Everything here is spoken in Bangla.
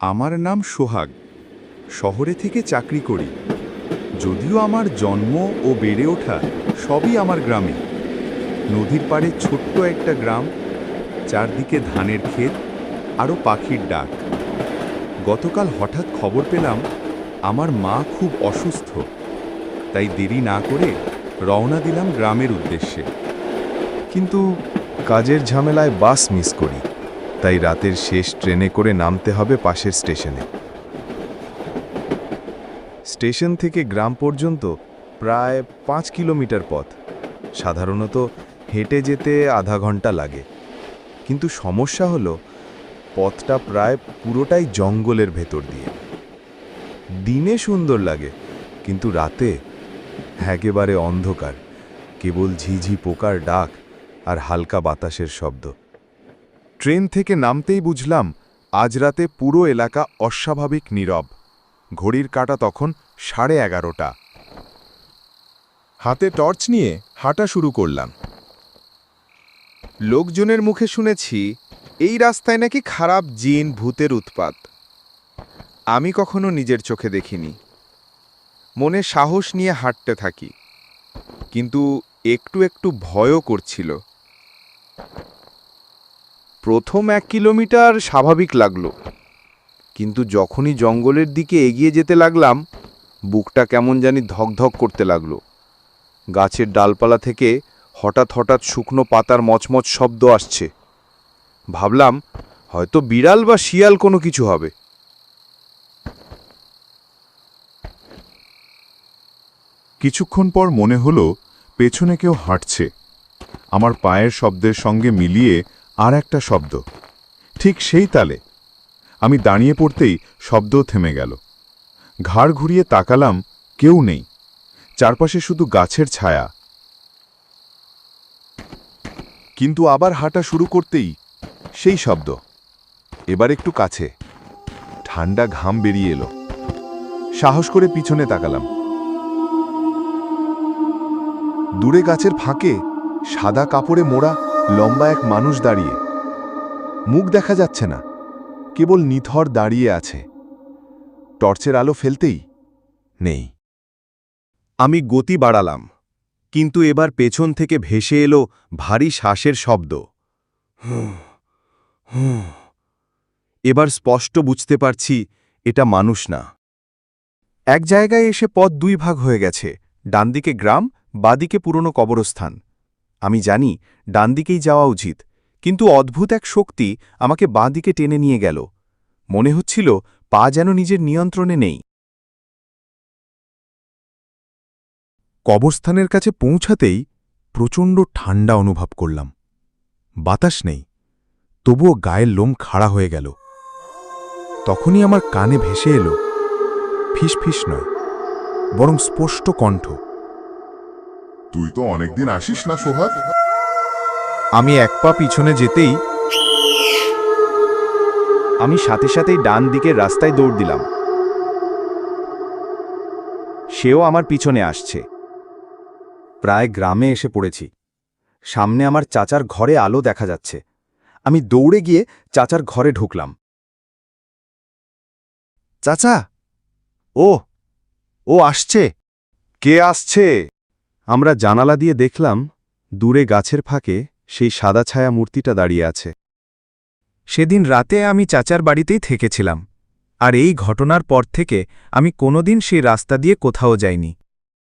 আমার নাম সোহাগ। শহরে থেকে চাকরি করি। যদিও আমার জন্ম ও বেড়ে ওঠা সবই আমার গ্রামে। নদীর পাড়ে ছোট্ট একটা গ্রাম, চারদিকে ধানের ক্ষেত আরও পাখির ডাক। গতকাল হঠাৎ খবর পেলাম, আমার মা খুব অসুস্থ। তাই দেরি না করে রওনা দিলাম গ্রামের উদ্দেশ্যে। কিন্তু কাজের ঝামেলায় বাস মিস করি। তাই রাতের শেষ ট্রেনে করে নামতে হবে পাশের স্টেশনে। স্টেশন থেকে গ্রাম পর্যন্ত প্রায় পাঁচ কিলোমিটার পথ। সাধারণত হেঁটে যেতে আধা ঘণ্টা লাগে। কিন্তু সমস্যা হলো, পথটা প্রায় পুরোটাই জঙ্গলের ভেতর দিয়ে। দিনে সুন্দর লাগে, কিন্তু রাতে একেবারে অন্ধকার, কেবল ঝিঝি পোকার ডাক আর হালকা বাতাসের শব্দ। ট্রেন থেকে নামতেই বুঝলাম, আজ রাতে পুরো এলাকা অস্বাভাবিক নীরব। ঘড়ির কাঁটা তখন সাড়ে এগারোটা। হাতে টর্চ নিয়ে হাঁটা শুরু করলাম। লোকজনের মুখে শুনেছি, এই রাস্তায় নাকি খারাপ জিন, ভূতের উৎপাত। আমি কখনো নিজের চোখে দেখিনি। মনে সাহস নিয়ে হাঁটতে থাকি। কিন্তু একটু একটু ভয়ও করছিল। প্রথম এক কিলোমিটার স্বাভাবিক লাগল। কিন্তু যখনই জঙ্গলের দিকে এগিয়ে যেতে লাগলাম, বুকটা কেমন জানি ধকধক করতে লাগল। গাছের ডালপালা থেকে হঠাৎ হঠাৎ শুকনো পাতার মচমচ শব্দ আসছে। ভাবলাম, হয়তো বিড়াল বা শিয়াল কোনো কিছু হবে। কিছুক্ষণ পর মনে হলো, পেছনে কেউ হাঁটছে। আমার পায়ের শব্দের সঙ্গে মিলিয়ে আর একটা শব্দ। ঠিক সেই তালে আমি দাঁড়িয়ে পড়তেই শব্দ থেমে গেল। ঘাড় ঘুরিয়ে তাকালাম, কেউ নেই। চারপাশে শুধু গাছের ছায়া। কিন্তু আবার হাঁটা শুরু করতেই সেই শব্দ। এবার একটু কাছে। ঠান্ডা ঘাম বেরিয়ে এলো। সাহস করে পিছনে তাকালাম। দূরে গাছের ফাঁকে সাদা কাপড়ে মোড়া লম্বা এক মানুষ দাঁড়িয়ে। মুখ দেখা যাচ্ছে না, কেবল নিথর দাঁড়িয়ে আছে। টর্চের আলো ফেলতেই নেই। আমি গতি বাড়ালাম, কিন্তু এবার পেছন থেকে ভেসে এলো ভারী শ্বাসের শব্দ। এবার স্পষ্ট বুঝতে পারছি এটা মানুষ না। এক জায়গায় এসে পথ দুই ভাগ হয়ে গেছে, ডানদিকে গ্রাম, বাদিকে পুরনো কবরস্থান। আমি জানি ডান দিকেই যাওয়া উচিত, কিন্তু অদ্ভুত এক শক্তি আমাকে বাঁদিকে টেনে নিয়ে গেল। মনে হচ্ছিল পা যেন নিজের নিয়ন্ত্রণে নেই। কবরস্থানের কাছে পৌঁছাতেই প্রচণ্ড ঠান্ডা অনুভব করলাম। বাতাস নেই, তবুও গায়ের লোম খাড়া হয়ে গেল। তখনই আমার কানে ভেসে এলো, ফিসফিস নয়, বরং স্পষ্ট কণ্ঠ। তুই তো অনেকদিন আসিস না, সোহাগ। আমি এক পা পিছনে যেতেই আমি সাথে সাথেই ডান দিকের রাস্তায় দৌড় দিলাম। সেও আমার পিছনে আসছে। প্রায় গ্রামে এসে পড়েছি। সামনে আমার চাচার ঘরে আলো দেখা যাচ্ছে। আমি দৌড়ে গিয়ে চাচার ঘরে ঢুকলাম। চাচা! ও! ও আসছে। কে আসছে? আমরা জানালা দিয়ে দেখলাম, দূরে গাছের ফাঁকে সেই সাদা ছায়া মূর্তিটা দাঁড়িয়ে আছে। সেদিন রাতে আমি চাচার বাড়িতেই থেকেছিলাম। আর এই ঘটনার পর থেকে আমি কোনোদিন সেই রাস্তা দিয়ে কোথাও যাইনি।